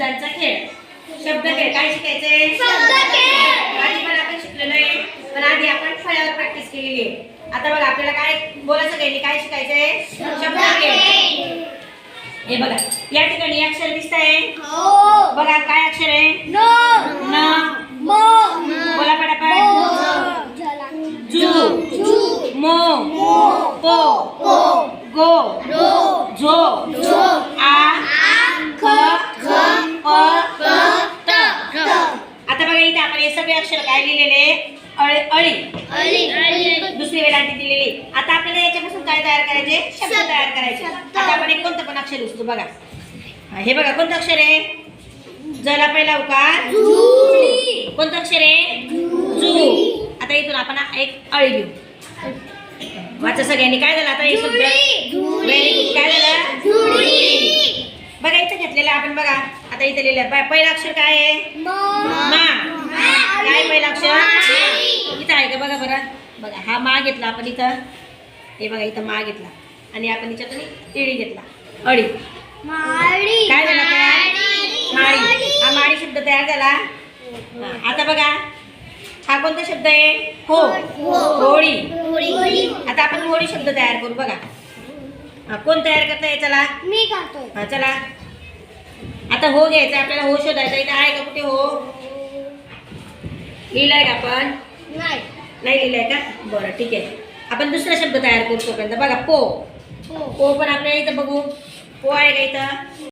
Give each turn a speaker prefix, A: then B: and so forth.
A: शब्दांचा खेळ. शब्द खेळ. काय शिकायचंय?
B: शब्दखेळ.
A: आधी पण आपण शिकलेलो आहे. पण आधी आपण फळ्यावर प्रॅक्टिस केलेली आहे. आता बघा आपल्याला काय बोलायचं काही काय शिकायचंय? शब्द खेळ. हे बघा या ठिकाणी अक्षर दिसत आहे
B: हो!
A: बघा काय अक्षर आहे?
B: नो!
A: न.
B: मो!
A: बोला पटापट. जू.
B: जू.
A: मो. पो.
B: को
A: गो. झो. अक्षर काय लिहिलेले? अळी दुसरी वेलांटी दिलेली. आता आपल्याला याच्यापासून काय तयार करायचे? शब्द. तयार करायचे. आता आपण एक कोणतं पण अक्षर उचलू बघा. हा, बघा कोणतं अक्षर आहे? जला पहिला उकार. कोणतं अक्षर आहे? जू आता इथून आपण एक अळी घेऊ. वाचा सगळ्यांनी. काय झालं आता हे शब्द. Very good. काय झालं? बघा इथं घेतलेलं आपण बघा. आता इथं लिहिलं पहिलं अक्षर काय आहे? मा. काय पहिलं अक्षर इथं आहे का? बघा बरं. बघा हा मा घेतला आपण इथं. हे बघा इथं मा घेतला. आणि आपण याच्यातून इळी घेतला. अळी
B: माळी
A: काय झालं तयार माळी हा माळी शब्द तयार झाला. आता बघा. हा कोणता शब्द आहे? हो.
B: होळी
A: आता आपण होळी शब्द तयार करू बघा. हा, कोण तयार करता आहे चला.
B: मी करतो
A: हा चला. आता हो घ्यायचं आपल्याला हो शोधायचा इथं आहे का कुठे हो? लिहिलंय का आपण?
B: नाही.
A: नाही लिहिलंय का? बरं ठीक आहे. आपण दुसरा शब्द तयार करू तोपर्यंत. बघा पो.
B: हो.
A: पो पण आपल्याला इथं बघू. पो आहे का इथं?